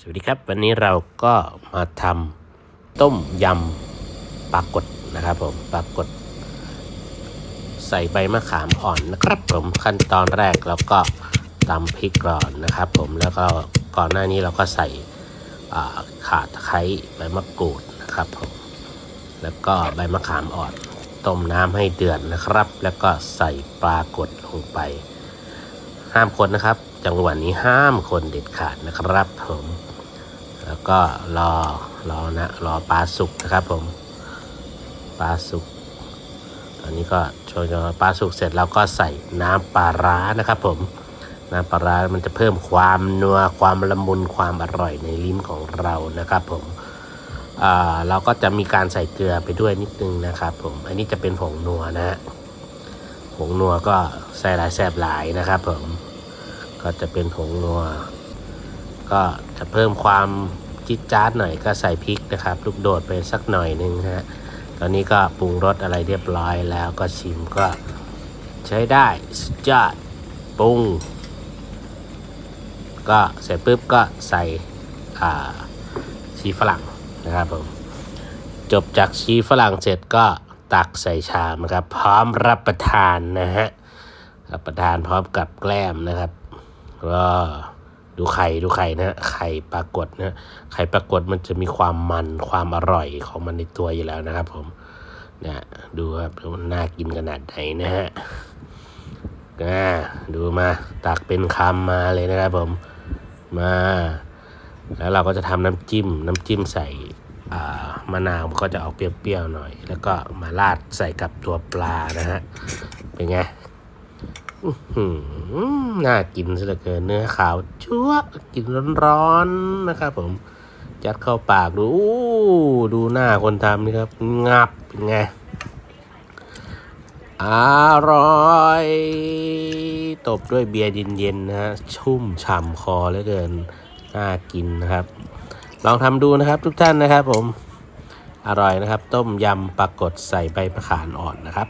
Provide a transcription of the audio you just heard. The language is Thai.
สวัสดีครับ วันนี้เราก็มาทำต้มยำปลากดนะครับผมปลากด ใส่ใบมะขามอ่อนนะครับผมขั้นตอนแรกเราก็ตำพริกก่อนนะครับผมแล้วก็ก่อนหน้านี้เราก็ใส่ข่าตะไคร้ใบมะกรูดนะครับผมแล้วก็ใบมะขามอ่อนต้มน้ำให้เดือดนะครับ แล้วก็ใส่ปลากดลงไป ห้ามคนนะครับ จังหวะนี้ห้ามคนเด็ดขาดนะครับผม แล้วก็รอรอนะรอปลาสุกนะครับผมปลาสุกตอนนี้ก็ชยปลาสุกเสร็จเราก็ใส่น้ำปลาร้านะครับผมน้ำปลาร้ามันจะเพิ่มความนัวความละมุนความอร่อยในลิ้นของเรานะครับผมเราก็จะมีการใส่เกลือไปด้วยนิดนึงนะครับผมอันนี้จะเป็นผงนัวนะฮะผงนัวก็ใส่หลายแซบหลายนะครับผมก็จะเป็นผงนัว ก็จะเพิ่มความจิ๊ดจ๊าดหน่อยก็ใส่พริกนะครับ ลูกโดดไปสักหน่อยหนึ่งฮะตอนนี้ก็ปรุงรสอะไรเรียบร้อยแล้วก็ชิมก็ใช้ได้สุดยอดปรุง ก็เสร็จปุ๊บก็ใส่ชีฝรั่งนะครับผมจบจากชีฝรั่งเสร็จก็ตักใส่ชามนะครับ พร้อมรับประทานนะฮะรับประทานพร้อมกับแกล้มนะครับก็ ดูไข่ดูไข่นะฮะไข่ปลากดนะไข่ปลากดมันจะมีความมันความอร่อยของมันในตัวอยู่แล้วนะครับ ผมเนี่ยดูครับมันน่ากินขนาดไหนนะฮะอ่าดูมาตักเป็นคำมาเลยนะครับผมมา แล้วเราก็จะทำน้ำจิ้ม น้ำจิ้มใส่มะนาวมันก็จะออกเปรี้ยวๆหน่อย แล้วก็มาราดใส่กับตัวปลานะฮะเป็นไง น่ากินซะเหลือเกินเนื้อขาวจั๊วกินร้อนๆนะครับผม จัดเข้าปากดู ดูหน้าคนทำนี่ครับ งับเป็นไง อร่อย ตบด้วยเบียร์เย็นๆนะฮะ ชุ่มฉ่ำคอเหลือเกิน น่ากินนะครับ ลองทำดูนะครับทุกท่านนะครับผม อร่อยนะครับ ต้มยำปลากดใส่ใบมะขามอ่อนนะครับ